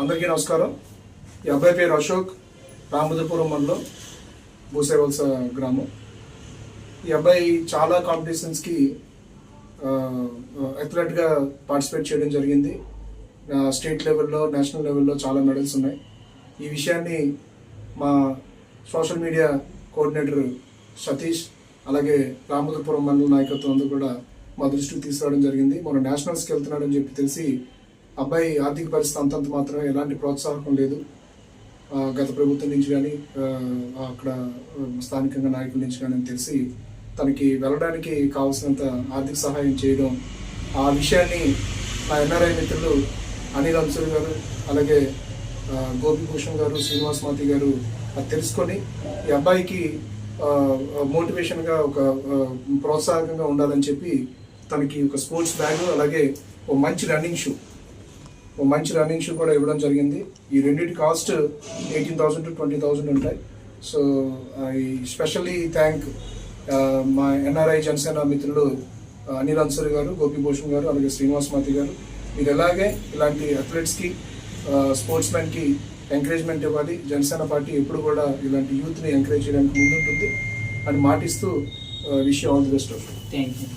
అందరికీ నమస్కారం. ఈ అబ్బాయి పేరు అశోక్ రామదుపురం మండలం భూసేవల్స గ్రామం. ఈ అబ్బాయి చాలా కాంపిటీషన్స్కి అథ్లెట్గా పార్టిసిపేట్ చేయడం జరిగింది. స్టేట్ లెవెల్లో నేషనల్ లెవెల్లో చాలా మెడల్స్ ఉన్నాయి. ఈ విషయాన్ని మా సోషల్ మీడియా కోఆర్డినేటర్ సతీష్ అలాగే రామదుపురం మండల నాయకత్వం అందరూ కూడా మా దృష్టికి తీసుకురావడం జరిగింది. మన నేషనల్స్కి వెళ్తున్నాడని చెప్పి తెలిసి అబ్బాయి ఆర్థిక పరిస్థితి అంతంత మాత్రం ఎలాంటి ప్రోత్సాహకం లేదు. గత ప్రభుత్వం నుంచి కానీ అక్కడ స్థానికంగా నాయకుల నుంచి కానీ తెలిసి తనకి వెళ్ళడానికి కావాల్సినంత ఆర్థిక సహాయం చేయడం ఆ విషయాన్ని నా ఎన్ఆర్ఐ మిత్రులు అనిల్ అంశుల్ గారు అలాగే గోపిభూషణ్ గారు శ్రీనివాస్ మాతి గారు అది తెలుసుకొని ఈ అబ్బాయికి మోటివేషన్గా ఒక ప్రోత్సాహకంగా ఉండాలని చెప్పి తనకి ఒక స్పోర్ట్స్ బ్యాగ్ అలాగే ఒక మంచి రన్నింగ్ షూ ఓ మంచి రన్నింగ్ షూ కూడా ఇవ్వడం జరిగింది. ఈ రెండింటి cost eighteen thousand to twenty thousand ఉంటాయి. సో ఐ స్పెషల్లీ థ్యాంక్ మా ఎన్ఆర్ఐ జనసేన మిత్రులు అనిల్ అన్సర్ గారు గోపిభూషణ్ గారు అలాగే శ్రీనివాస్ మాతి గారు. మీరు ఎలాగే ఇలాంటి అథ్లెట్స్కి స్పోర్ట్స్ మ్యాన్కి ఎంకరేజ్మెంట్ ఇవ్వాలి. జనసేన పార్టీ ఎప్పుడు కూడా ఇలాంటి యూత్ని ఎంకరేజ్ చేయడానికి ముందుంటుంది. అని మాటిస్తూ విషయం all the best. Thank you